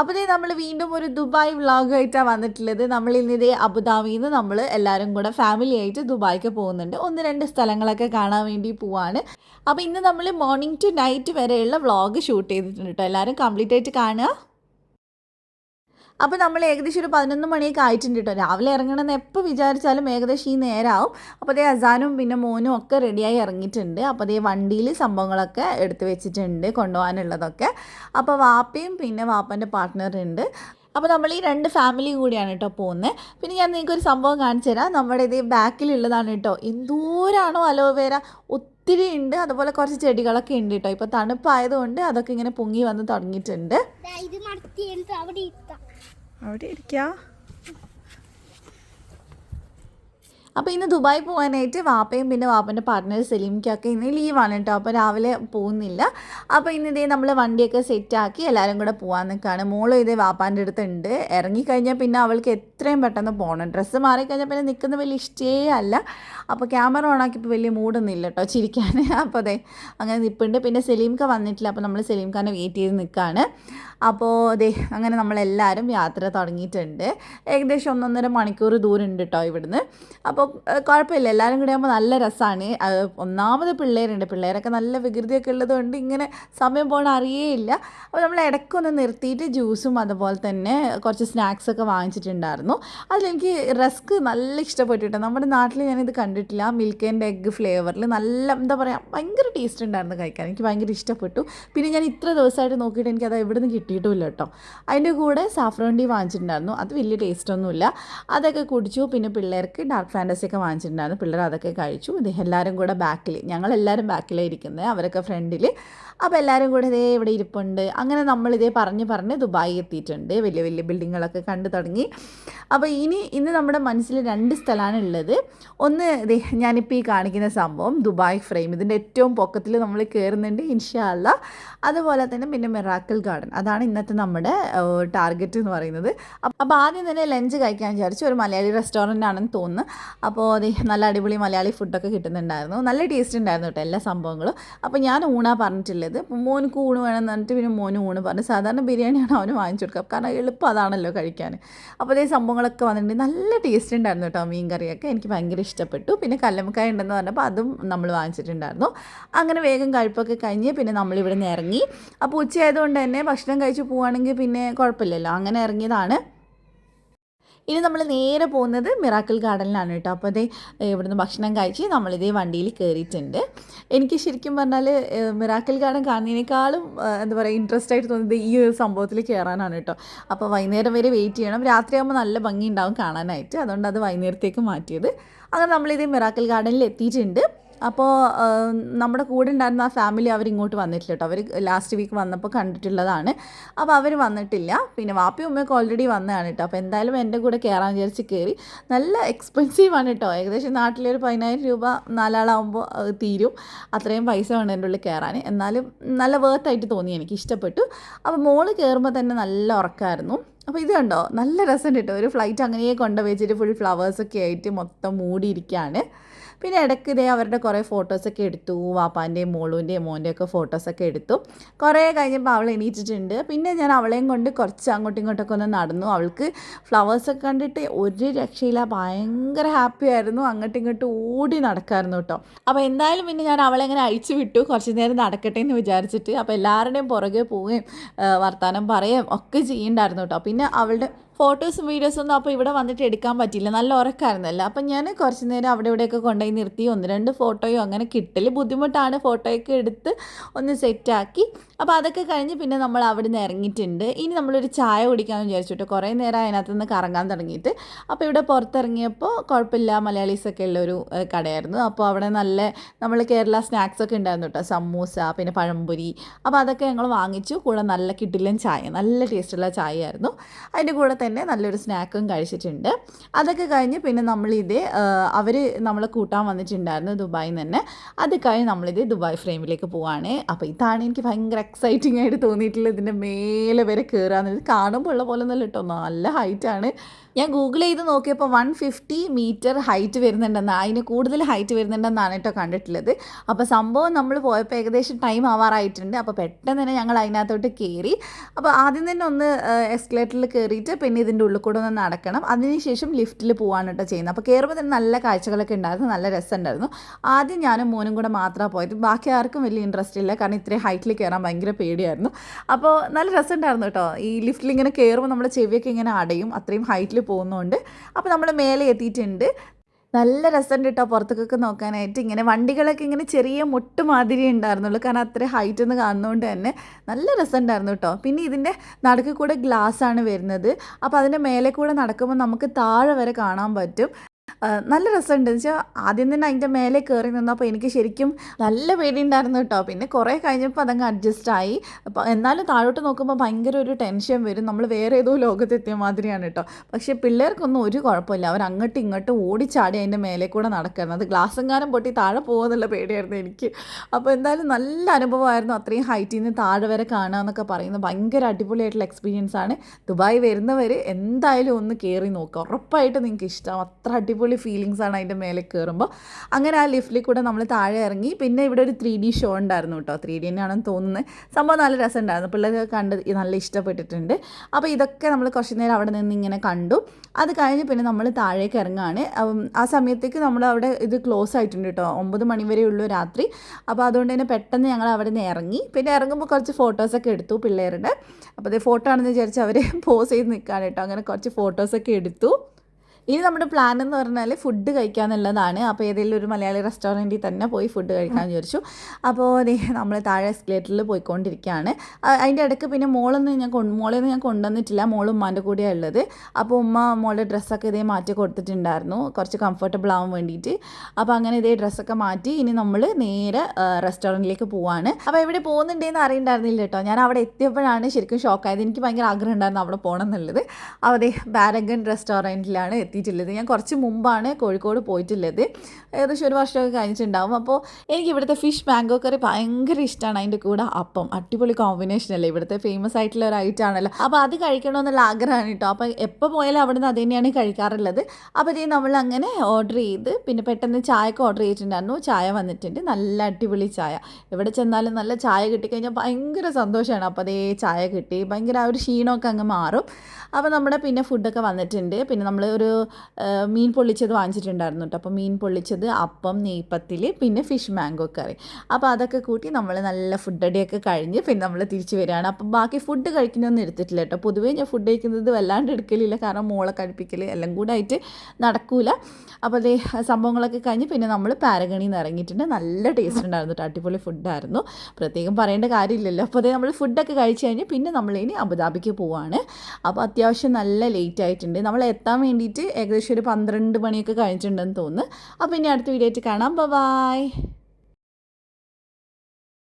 അപ്പോൾ നമ്മൾ വീണ്ടും ഒരു ദുബായ് വ്ളോഗായിട്ടാണ് വന്നിട്ടുള്ളത്. നമ്മൾ ഇന്നിതേ അബുദാബിയിൽ നിന്ന് നമ്മൾ എല്ലാവരും കൂടെ ഫാമിലി ആയിട്ട് ദുബായ്ക്ക് പോകുന്നുണ്ട്. ഒന്ന് രണ്ട് സ്ഥലങ്ങളൊക്കെ കാണാൻ വേണ്ടി പോവാണ്. അപ്പോൾ ഇന്ന് നമ്മൾ മോർണിംഗ് ടു നൈറ്റ് വരെയുള്ള വ്ളോഗ് ഷൂട്ട് ചെയ്തിട്ടുണ്ട് കേട്ടോ എല്ലാവരും കംപ്ലീറ്റ് ആയിട്ട് കാണുക. അപ്പോൾ നമ്മൾ ഏകദേശം ഒരു പതിനൊന്ന് മണിയൊക്കെ ആയിട്ടുണ്ട് കേട്ടോ രാവിലെ ഇറങ്ങണമെന്ന് എപ്പോൾ വിചാരിച്ചാലും ഏകദേശം ഈ നേരമാവും അപ്പോൾ അതേ അസാനും പിന്നെ മോനും ഒക്കെ റെഡിയായി ഇറങ്ങിയിട്ടുണ്ട്. അപ്പോൾ അതേ വണ്ടിയിൽ സംഭവങ്ങളൊക്കെ എടുത്തു വെച്ചിട്ടുണ്ട് കൊണ്ടുപോകാനുള്ളതൊക്കെ. അപ്പോൾ വാപ്പയും പിന്നെ വാപ്പന്റെ പാർട്ട്ണറുണ്ട് അപ്പോൾ നമ്മൾ ഈ രണ്ട് ഫാമിലി കൂടിയാണ് കേട്ടോ പോകുന്നത് പിന്നെ ഞാൻ നിങ്ങൾക്ക് ഒരു സംഭവം കാണിച്ചു തരാം നമ്മുടെ ഇത് ബാക്കിലുള്ളതാണ് കേട്ടോ എന്തോരാണോ അലോവേര ഒത്തിരി ഉണ്ട്. അതുപോലെ കുറച്ച് ചെടികളൊക്കെ ഉണ്ട് കേട്ടോ ഇപ്പൊ തണുപ്പായതുകൊണ്ട് അതൊക്കെ ഇങ്ങനെ പൊങ്ങി വന്ന് തുടങ്ങിയിട്ടുണ്ട്. അവിടെ ഇരുത്താം അവിടെ ഇരിക്കുക അപ്പോൾ ഇന്ന് ദുബായ് പോകാനായിട്ട് വാപ്പയും പിന്നെ വാപ്പന്റെ പാർട്ട്ണർ സലീമിക്കൊക്കെ ഇന്ന് ലീവാണ് കേട്ടോ അപ്പോൾ രാവിലെ പോകുന്നില്ല. അപ്പോൾ ഇന്ന് ഇതേ നമ്മൾ വണ്ടിയൊക്കെ സെറ്റാക്കി എല്ലാവരും കൂടെ പോകാൻ നിൽക്കുകയാണ് മോളും ഇതേ വാപ്പാന്റെ അടുത്തുണ്ട് ഇറങ്ങിക്കഴിഞ്ഞാൽ പിന്നെ അവൾക്ക് എത്രയും പെട്ടെന്ന് പോകണം ഡ്രസ്സ് മാറിക്കഴിഞ്ഞാൽ പിന്നെ നിൽക്കുന്ന വലിയ ഇഷ്ടേ അല്ല. അപ്പോൾ ക്യാമറ ഓണാക്കിയപ്പോൾ വലിയ മൂഡൊന്നും ഇല്ല കേട്ടോ ചിരിക്കാൻ. അപ്പോൾ അതെ അങ്ങനെ നിൽപ്പുണ്ട് പിന്നെ സലീംക്ക വന്നിട്ടില്ല. അപ്പോൾ നമ്മൾ സലീംഖാനെ വെയിറ്റ് ചെയ്ത് നിൽക്കുകയാണ് അപ്പോൾ അതെ അങ്ങനെ നമ്മളെല്ലാവരും യാത്ര തുടങ്ങിയിട്ടുണ്ട്. ഏകദേശം ഒന്നൊന്നര മണിക്കൂർ ദൂരം ഉണ്ട് കേട്ടോ ഇവിടുന്ന്. അപ്പോൾ ഏഹ്, കുഴപ്പമില്ല. എല്ലാവരും കൂടി ആകുമ്പോൾ നല്ല രസമാണ് ഒന്നാമത് പിള്ളേരുണ്ട്. പിള്ളേരൊക്കെ നല്ല വികൃതിയൊക്കെ ഉള്ളതുകൊണ്ട് ഇങ്ങനെ സമയം പോകണ അറിയേയില്ല. അപ്പോൾ നമ്മൾ ഇടയ്ക്കൊന്ന് നിർത്തിയിട്ട് ജ്യൂസും അതുപോലെ തന്നെ കുറച്ച് സ്നാക്സ് ഒക്കെ വാങ്ങിച്ചിട്ടുണ്ടായിരുന്നു. അതിലെനിക്ക് റസ്ക് നല്ല ഇഷ്ടപ്പെട്ടു കേട്ടോ. നമ്മുടെ നാട്ടിൽ ഞാനിത് കണ്ടിട്ടില്ല. മിൽക്ക് ആൻഡ് എഗ്ഗ് ഫ്ലേവറിൽ നല്ല എന്താ പറയുക ഭയങ്കര ടേസ്റ്റ് ഉണ്ടായിരുന്നു കഴിക്കാൻ. എനിക്ക് ഭയങ്കര ഇഷ്ടപ്പെട്ടു. പിന്നെ ഞാൻ ഇത്ര ദിവസമായിട്ട് നോക്കിയിട്ട് എനിക്കത് എവിടെ നിന്ന് കിട്ടിയിട്ടുമില്ല കേട്ടോ. അതിന്റെ കൂടെ സാഫ്രോണ്ടി വാങ്ങിച്ചിട്ടുണ്ടായിരുന്നു. അത് വലിയ ടേസ്റ്റ് ഒന്നുമില്ല. അതൊക്കെ കുടിച്ചു. പിന്നെ പിള്ളേർക്ക് ഡാർക്ക് ഫാന്റസി ഒക്കെ വാങ്ങിച്ചിട്ടുണ്ടായിരുന്നു. പിള്ളേർ അതൊക്കെ കഴിച്ചു. ഇത് എല്ലാവരും കൂടെ ബാക്കിൽ ഞങ്ങളെല്ലാവരും ബാക്കിലാണ് ഇരിക്കുന്നത് അവരൊക്കെ ഫ്രണ്ടിൽ അപ്പോൾ എല്ലാവരും കൂടെ ഇതേ ഇവിടെ ഇരിപ്പുണ്ട്. അങ്ങനെ നമ്മളിതേ പറഞ്ഞ് പറഞ്ഞ് ദുബായി എത്തിയിട്ടുണ്ട്. വലിയ വലിയ ബിൽഡിങ്ങുകളൊക്കെ കണ്ടു തുടങ്ങി. അപ്പോൾ ഇനി ഇന്ന് നമ്മുടെ മനസ്സിൽ രണ്ട് സ്ഥലമാണ് ഉള്ളത്. ഒന്ന് ഞാനിപ്പോൾ ഈ കാണിക്കുന്ന സംഭവം ദുബായ് ഫ്രെയിം. ഇതിന്റെ ഏറ്റവും പൊക്കത്തിൽ നമ്മൾ കയറുന്നുണ്ട് ഇൻഷാല്ല അതുപോലെ തന്നെ പിന്നെ മിറാക്കിൾ ഗാർഡൻ. അതാണ് ഇന്നത്തെ നമ്മുടെ ടാർഗറ്റ് എന്ന് പറയുന്നത്. അപ്പോൾ ആദ്യം തന്നെ ലഞ്ച് കഴിക്കാൻ വിചാരിച്ചു. ഒരു മലയാളി റെസ്റ്റോറന്റ് ആണെന്ന് തോന്നുന്നു. അപ്പോൾ അത് നല്ല അടിപൊളി മലയാളി ഫുഡൊക്കെ കിട്ടുന്നുണ്ടായിരുന്നു. നല്ല ടേസ്റ്റ് ഉണ്ടായിരുന്നു കേട്ടോ എല്ലാ സംഭവങ്ങളും. അപ്പോൾ ഞാൻ ഊണാ പറഞ്ഞിട്ടുള്ളത്. മോനുക്ക് ഊണ് വേണമെന്ന് പറഞ്ഞിട്ട് പിന്നെ മോന് ഊണ് പറഞ്ഞു. സാധാരണ ബിരിയാണിയാണ് അവന് വാങ്ങിച്ചു കൊടുക്കുക കാരണം എളുപ്പം അതാണല്ലോ കഴിക്കാൻ. അപ്പോൾ അതേ സംഭവങ്ങളൊക്കെ വന്നിട്ടുണ്ട്. നല്ല ടേസ്റ്റ് ഉണ്ടായിരുന്നു കേട്ടോ മീൻ കറിയൊക്കെ. എനിക്ക് ഭയങ്കര ഇഷ്ടപ്പെട്ടു. പിന്നെ കല്ലമ്മക്കായ ഉണ്ടെന്ന് പറഞ്ഞപ്പോൾ അതും നമ്മൾ വാങ്ങിച്ചിട്ടുണ്ടായിരുന്നു. അങ്ങനെ വേഗം കഴിപ്പൊക്കെ കഴിഞ്ഞ് പിന്നെ നമ്മളിവിടെ നിന്ന് ഇറങ്ങി. അപ്പോൾ ഉച്ചയായതുകൊണ്ട് തന്നെ ഭക്ഷണം കഴിച്ച് പോവുകയാണെങ്കിൽ പിന്നെ കുഴപ്പമില്ലല്ലോ. അങ്ങനെ ഇറങ്ങിയതാണ്. ഇനി നമ്മൾ നേരെ പോകുന്നത് മിറാക്കിൾ ഗാർഡനിലാണ് കേട്ടോ. അപ്പോൾ അതേ ഇവിടുന്ന് ഭക്ഷണം കഴിച്ച് നമ്മളിതേ വണ്ടിയിൽ കയറിയിട്ടുണ്ട്. എനിക്ക് ശരിക്കും പറഞ്ഞാൽ മിറാക്കിൾ ഗാർഡൻ കാണുന്നതിനേക്കാളും എന്താ പറയുക ഇൻട്രസ്റ്റ് ആയിട്ട് തോന്നുന്നത് ഈ ഒരു സംഭവത്തിൽ കയറാനാണ് കേട്ടോ. അപ്പോൾ വൈകുന്നേരം വരെ വെയിറ്റ് ചെയ്യണം. രാത്രിയാകുമ്പോൾ നല്ല ഭംഗി ഉണ്ടാവും കാണാനായിട്ട്. അതുകൊണ്ട് അത് വൈകുന്നേരത്തേക്ക് മാറ്റിയത്. അങ്ങനെ നമ്മളിതേ മിറാക്കിൾ ഗാർഡനിൽ എത്തിയിട്ടുണ്ട്. അപ്പോൾ നമ്മുടെ കൂടെ ഉണ്ടായിരുന്ന ആ ഫാമിലി അവരിങ്ങോട്ട് വന്നിട്ടില്ല കേട്ടോ അവർ ലാസ്റ്റ് വീക്ക് വന്നപ്പോൾ കണ്ടിട്ടുള്ളതാണ്. അപ്പോൾ അവർ വന്നിട്ടില്ല. പിന്നെ വാപ്പി ഉമ്മയൊക്കെ ഓൾറെഡി വന്നതാണ് കേട്ടോ അപ്പോൾ എന്തായാലും എന്റെ കൂടെ കയറാൻ വിചാരിച്ച് കയറി നല്ല എക്സ്പെൻസീവ് ആണ് കേട്ടോ ഏകദേശം നാട്ടിലൊരു പതിനായിരം രൂപ നാലാളാകുമ്പോൾ അത് തീരും. അത്രയും പൈസ വേണം എന്റെ ഉള്ളിൽ കയറാൻ എന്നാലും നല്ല വേർത്തായിട്ട് തോന്നി എനിക്ക്. ഇഷ്ടപ്പെട്ടു. അപ്പോൾ മോൾ കയറുമ്പോൾ തന്നെ നല്ല ഉറക്കമായിരുന്നു അപ്പോൾ ഇത് കണ്ടോ? നല്ല രസമുണ്ട് കേട്ടോ ഒരു ഫ്ലൈറ്റ് അങ്ങനെ കൊണ്ടുവച്ചിട്ട് ഫുൾ ഫ്ലവേഴ്സൊക്കെ ആയിട്ട് മൊത്തം മൂടിയിരിക്കുകയാണ് പിന്നെ ഇടയ്ക്ക് ഇതേ അവരുടെ കുറേ ഫോട്ടോസൊക്കെ എടുത്തു. വാപ്പാന്റെയും മോളുവിന്റെയും മോന്റെയും ഒക്കെ ഫോട്ടോസൊക്കെ എടുത്തു. കുറേ കഴിഞ്ഞപ്പോൾ അവൾ എണീറ്റിട്ടുണ്ട്. പിന്നെ ഞാൻ അവളെയും കൊണ്ട് കുറച്ച് അങ്ങോട്ടും ഇങ്ങോട്ടൊക്കെ ഒന്ന് നടന്നു. അവൾക്ക് ഫ്ലവേഴ്സൊക്കെ കണ്ടിട്ട് ഒരു രക്ഷയില്ല. ഭയങ്കര ഹാപ്പി ആയിരുന്നു. അങ്ങോട്ടും ഇങ്ങോട്ടും ഓടി നടക്കായിരുന്നു കേട്ടോ. അപ്പോൾ എന്തായാലും പിന്നെ ഞാൻ അവളെ ഇങ്ങനെ അഴിച്ചു വിട്ടു. കുറച്ച് നേരം നടക്കട്ടെ എന്ന് വിചാരിച്ചിട്ട് അപ്പോൾ എല്ലാവരുടെയും പുറകെ പോവുകയും വർത്തമാനം പറയുകയും ഒക്കെ ചെയ്യണ്ടായിരുന്നു കേട്ടോ. പിന്നെ അവളുടെ ഫോട്ടോസും വീഡിയോസും ഒന്നും അപ്പോൾ ഇവിടെ വന്നിട്ട് എടുക്കാൻ പറ്റില്ല നല്ല ഉറക്കമായിരുന്നല്ലോ അപ്പം ഞാൻ കുറച്ച് നേരം അവിടെ ഇവിടെയൊക്കെ കൊണ്ടുപോയി നിർത്തി. ഒന്ന് രണ്ട് ഫോട്ടോയോ അങ്ങനെ കിട്ടൽ ബുദ്ധിമുട്ടാണ് ഫോട്ടോയൊക്കെ എടുത്ത് ഒന്ന് സെറ്റാക്കി അപ്പോൾ അതൊക്കെ കഴിഞ്ഞ് പിന്നെ നമ്മൾ അവിടെ നിന്ന് ഇറങ്ങിയിട്ടുണ്ട്. ഇനി നമ്മളൊരു ചായ കുടിക്കാമെന്ന് വിചാരിച്ചിട്ട് കുറേ നേരം അതിനകത്ത് നിന്ന് കറങ്ങാൻ തുടങ്ങിയിട്ട്. അപ്പോൾ ഇവിടെ പുറത്തിറങ്ങിയപ്പോൾ കുഴപ്പമില്ല. മലയാളീസൊക്കെ ഉള്ളൊരു കടയായിരുന്നു. അപ്പോൾ അവിടെ നല്ല നമ്മൾ കേരള സ്നാക്സൊക്കെ ഉണ്ടായിരുന്നു കേട്ടോ സമൂസ പിന്നെ പഴംപൊരി. അപ്പോൾ അതൊക്കെ ഞങ്ങൾ വാങ്ങിച്ചു. കൂടെ നല്ല കിട്ടില്ല ചായ. നല്ല ടേസ്റ്റുള്ള ചായ ആയിരുന്നു അതിന്റെ കൂടെ തന്നെ തന്നെ നല്ലൊരു സ്നാക്കും കഴിച്ചിട്ടുണ്ട്. അതൊക്കെ കഴിഞ്ഞ് പിന്നെ നമ്മളിത് അവർ നമ്മളെ കൂട്ടാൻ വന്നിട്ടുണ്ടായിരുന്നു ദുബായിൽ നിന്ന്. തന്നെ അത് കഴിഞ്ഞ് നമ്മളിത് ദുബായ് ഫ്രെയിമിലേക്ക് പോവാണ്. അപ്പോൾ ഇതാണ് എനിക്ക് ഭയങ്കര എക്സൈറ്റിംഗ് ആയിട്ട് തോന്നിയിട്ടുള്ളത്. ഇതിന്റെ മേലെ വരെ കയറാന്ന് ഇത് കാണുമ്പോൾ ഉള്ള പോലെ ഒന്നല്ല കേട്ടോ. നല്ല ഹൈറ്റാണ് ഞാൻ ഗൂഗിൾ ചെയ്ത് നോക്കിയപ്പോൾ വൺ ഫിഫ്റ്റി മീറ്റർ ഹൈറ്റ് വരുന്നുണ്ടെന്ന്. അതിന് കൂടുതൽ ഹൈറ്റ് വരുന്നുണ്ടെന്നാണ് കേട്ടോ കണ്ടിട്ടുള്ളത്. അപ്പോൾ സംഭവം നമ്മൾ പോയപ്പോൾ ഏകദേശം ടൈം ആവാറായിട്ടുണ്ട്. അപ്പോൾ പെട്ടെന്ന് തന്നെ ഞങ്ങൾ അതിനകത്തോട്ട് കയറി അപ്പോൾ ആദ്യം തന്നെ ഒന്ന് എസ്കലേറ്ററിൽ കയറിയിട്ട് പിന്നെ ഇതിന്റെ ഉള്ളിൽ കൂടെ ഒന്ന് നടക്കണം. അതിനുശേഷം ലിഫ്റ്റിൽ പോവാണ് കേട്ടോ ചെയ്യുന്നത്. അപ്പോൾ കയറുമ്പോൾ തന്നെ നല്ല കാഴ്ചകളൊക്കെ ഉണ്ടായിരുന്നു. നല്ല രസമുണ്ടായിരുന്നു. ആദ്യം ഞാനും മോനും കൂടെ മാത്രമാണ് പോയത്. ബാക്കി ആർക്കും വലിയ ഇൻട്രസ്റ്റ് ഇല്ല. കാരണം ഇത്രയും ഹൈറ്റിൽ കയറാൻ ഭയങ്കര പേടിയായിരുന്നു. അപ്പോൾ നല്ല രസമുണ്ടായിരുന്നു കേട്ടോ. ഈ ലിഫ്റ്റിൽ ഇങ്ങനെ കയറുമ്പോൾ നമ്മുടെ ചെവിയൊക്കെ ഇങ്ങനെ അടയും. അത്രയും ഹൈറ്റിൽ പോകുന്നതുകൊണ്ട് അപ്പോൾ നമ്മൾ മേലെ എത്തിയിട്ടുണ്ട്. നല്ല രസമുണ്ട് കേട്ടോ പുറത്തേക്കൊക്കെ നോക്കാനായിട്ട്. ഇങ്ങനെ വണ്ടികളൊക്കെ ഇങ്ങനെ ചെറിയ മുട്ട് മാതിരി ഉണ്ടായിരുന്നുള്ളൂ കാരണം അത്ര ഹൈറ്റ് ഒന്ന് കാണുന്നതുകൊണ്ട് തന്നെ നല്ല രസമുണ്ടായിരുന്നു കേട്ടോ പിന്നെ ഇതിന്റെ നടുക്ക് കൂടെ ഗ്ലാസ് ആണ് വരുന്നത്. അപ്പോൾ അതിന്റെ മേലെ കൂടെ നടക്കുമ്പോൾ നമുക്ക് താഴെ വരെ കാണാൻ പറ്റും. നല്ല രസമുണ്ട്. എന്ന് വെച്ചാൽ ആദ്യം തന്നെ അതിന്റെ മേലെ കയറി നിന്നപ്പോൾ എനിക്ക് ശരിക്കും നല്ല പേടിയുണ്ടായിരുന്നു കേട്ടോ. പിന്നെ കുറേ കഴിഞ്ഞപ്പോൾ അതങ്ങ് അഡ്ജസ്റ്റ് ആയി. അപ്പോൾ എന്നാലും താഴോട്ട് നോക്കുമ്പോൾ ഭയങ്കര ഒരു ടെൻഷൻ വരും. നമ്മൾ വേറെ ഏതോ ലോകത്തെത്തിയ മാതിരിയാണ് കേട്ടോ. പക്ഷേ പിള്ളേർക്കൊന്നും ഒരു കുഴപ്പമില്ല. അവർ അങ്ങോട്ടും ഇങ്ങോട്ടും ഓടിച്ചാടി അതിന്റെ മേലെ കൂടെ നടക്കുന്നത് അത് ഗ്ലാസ്സെങ്കാരം പൊട്ടി താഴെ പോകുമെന്നുള്ള പേടിയായിരുന്നു എനിക്ക്. അപ്പോൾ എന്തായാലും നല്ല അനുഭവമായിരുന്നു. അത്രയും ഹൈറ്റിൽ നിന്ന് താഴെ വരെ കാണുക എന്നൊക്കെ പറയുന്നത് ഭയങ്കര അടിപൊളിയായിട്ടുള്ള എക്സ്പീരിയൻസ് ആണ്. ദുബായ് വരുന്നവർ എന്തായാലും ഒന്ന് കയറി നോക്കുക ഉറപ്പായിട്ട് നിങ്ങൾക്ക് ഇഷ്ടം. അത്ര അടിപൊളി ഫീലിങ്സ് ആണ് അതിന്റെ മേലെ കയറുമ്പോൾ അങ്ങനെ ആ ലിഫ്റ്റിൽ കൂടെ നമ്മൾ താഴെ ഇറങ്ങി പിന്നെ ഇവിടെ ഒരു ത്രീ ഡി ഷോ ഉണ്ടായിരുന്നു കേട്ടോ ത്രീ ഡി തന്നെയാണെന്ന് തോന്നുന്നത് സംഭവം നല്ല രസമുണ്ടായിരുന്നു. പിള്ളേർ കണ്ട് നല്ല ഇഷ്ടപ്പെട്ടിട്ടുണ്ട്. അപ്പോൾ ഇതൊക്കെ നമ്മൾ കുറച്ച് നേരം അവിടെ നിന്ന് ഇങ്ങനെ കണ്ടു. അത് കഴിഞ്ഞ് പിന്നെ നമ്മൾ താഴേക്ക് ഇറങ്ങുകയാണ്. ആ സമയത്തേക്ക് നമ്മൾ അവിടെ ഇത് ക്ലോസ് ആയിട്ടുണ്ട് കേട്ടോ ഒമ്പത് മണി വരെ ഉള്ളൂ രാത്രി. അപ്പോൾ അതുകൊണ്ട് തന്നെ പെട്ടെന്ന് ഞങ്ങൾ അവിടെ നിന്ന് ഇറങ്ങി. പിന്നെ ഇറങ്ങുമ്പോൾ കുറച്ച് ഫോട്ടോസൊക്കെ എടുത്തു പിള്ളേരുടെ. അപ്പോൾ അതേ ഫോട്ടോ ആണെന്ന് വിചാരിച്ച് അവർ പോസ് ചെയ്ത് നിൽക്കുകയാണ് കേട്ടോ അങ്ങനെ കുറച്ച് ഫോട്ടോസൊക്കെ എടുത്തു. ഇനി നമ്മുടെ പ്ലാൻ എന്ന് പറഞ്ഞാൽ ഫുഡ് കഴിക്കുക എന്നുള്ളതാണ് അപ്പോൾ ഏതെങ്കിലും ഒരു മലയാളി റെസ്റ്റോറന്റിൽ തന്നെ പോയി ഫുഡ് കഴിക്കാൻ വിചാരിച്ചു. അപ്പോൾ നമ്മൾ താഴെ എസ്കലേറ്ററിൽ പോയിക്കൊണ്ടിരിക്കുകയാണ് അതിന്റെ ഇടയ്ക്ക് പിന്നെ മോളൊന്നും ഞാൻ കൊണ്ട് മോളൊന്നും ഞാൻ കൊണ്ടുവന്നിട്ടില്ല. മോൾ ഉമ്മാന്റെ കൂടെയാണ് ഉള്ളത്. അപ്പോൾ ഉമ്മ മോളുടെ ഡ്രസ്സൊക്കെ ഇതേ മാറ്റി കൊടുത്തിട്ടുണ്ടായിരുന്നു. കുറച്ച് കംഫർട്ടബിൾ ആവാൻ വേണ്ടിയിട്ട് അപ്പോൾ അങ്ങനെ ഇതേ ഡ്രസ്സൊക്കെ മാറ്റി ഇനി നമ്മൾ നേരെ റെസ്റ്റോറന്റിലേക്ക് പോവാണ്. അപ്പോൾ എവിടെ പോകുന്നുണ്ടെന്ന് അറിയണ്ടായിരുന്നില്ല കേട്ടോ ഞാൻ അവിടെ എത്തിയപ്പോഴാണ് ശരിക്കും ഷോക്കായത് എനിക്ക് ഭയങ്കര ആഗ്രഹം ഉണ്ടായിരുന്നു അവിടെ പോകണം എന്നുള്ളത്. അതെ ബാരഗൻ റെസ്റ്റോറന്റിലാണ് എത്തിയിട്ടുള്ളത് ഞാൻ കുറച്ച് മുമ്പാണ് കോഴിക്കോട് പോയിട്ടുള്ളത്. ഏകദേശം ഒരു വർഷമൊക്കെ കഴിഞ്ഞിട്ടുണ്ടാവും. അപ്പോൾ എനിക്ക് ഇവിടുത്തെ ഫിഷ് മാംഗോ കറി ഭയങ്കര ഇഷ്ടമാണ് അതിന്റെ കൂടെ അപ്പം. അടിപൊളി കോമ്പിനേഷൻ അല്ലേ? ഇവിടുത്തെ ഫേമസ് ആയിട്ടുള്ള ഒരു ഐറ്റം ആണല്ലോ. അപ്പോൾ അത് കഴിക്കണമെന്നുള്ള ആഗ്രഹമാണ് കേട്ടോ. അപ്പോൾ എപ്പോൾ പോയാലും അവിടെ നിന്ന് അത് തന്നെയാണ് കഴിക്കാറുള്ളത്. അപ്പോൾ ഇത് നമ്മൾ അങ്ങനെ ഓർഡർ ചെയ്ത് പിന്നെ പെട്ടെന്ന് ചായക്ക് ഓർഡർ ചെയ്തിട്ടുണ്ടായിരുന്നു. ചായ വന്നിട്ടുണ്ട്. നല്ല അടിപൊളി ചായ. എവിടെ ചെന്നാലും നല്ല ചായ കിട്ടിക്കഴിഞ്ഞാൽ ഭയങ്കര സന്തോഷമാണ്. അപ്പോൾ അതേ ചായ കിട്ടി. ഭയങ്കര ആ ഒരു ക്ഷീണമൊക്കെ അങ്ങ് മാറും. അപ്പോൾ നമ്മുടെ പിന്നെ ഫുഡൊക്കെ വന്നിട്ടുണ്ട്. പിന്നെ നമ്മൾ ഒരു മീൻ പൊള്ളിച്ചത് വാങ്ങിച്ചിട്ടുണ്ടായിരുന്നു കേട്ടോ അപ്പോൾ മീൻ പൊള്ളിച്ചത് അപ്പം നെയ്പ്പത്തിൽ പിന്നെ ഫിഷ് മാംഗോ കറി. അപ്പോൾ അതൊക്കെ കൂട്ടി നമ്മൾ നല്ല ഫുഡ് അടിയൊക്കെ കഴിഞ്ഞ് പിന്നെ നമ്മൾ തിരിച്ചു വരികയാണ്. അപ്പം ബാക്കി ഫുഡ് കഴിക്കുന്നൊന്നും എടുത്തിട്ടില്ല കേട്ടോ പൊതുവേ ഞാൻ ഫുഡ് കഴിക്കുന്നത് വല്ലാണ്ട് എടുക്കലില്ല. കാരണം മോളെ കഴിപ്പിക്കൽ എല്ലാം കൂടെ ആയിട്ട് നടക്കൂല. അപ്പോൾ അതേ സംഭവങ്ങളൊക്കെ കഴിഞ്ഞ് പിന്നെ നമ്മൾ പാരഗണിയിൽ നിന്ന് ഇറങ്ങിയിട്ടുണ്ട്. നല്ല ടേസ്റ്റ് ഉണ്ടായിരുന്നു കേട്ടോ അടിപൊളി ഫുഡായിരുന്നു പ്രത്യേകം പറയേണ്ട കാര്യമില്ലല്ലോ. അപ്പോൾ അതേ നമ്മൾ ഫുഡൊക്കെ കഴിച്ച് കഴിഞ്ഞ് പിന്നെ നമ്മൾ ഇനി അബുദാബിക്ക് പോവാണ്. അപ്പോൾ അത്യാവശ്യം നല്ല ലേറ്റ് ആയിട്ടുണ്ട്. നമ്മൾ എത്താൻ വേണ്ടിയിട്ട് ഏകദേശം ഒരു പന്ത്രണ്ട് മണിയൊക്കെ കഴിഞ്ഞിട്ടുണ്ടെന്ന് തോന്നുന്നു. അപ്പോൾ ഇനി അടുത്ത വീഡിയോ ആയിട്ട് കാണാം. ബൈ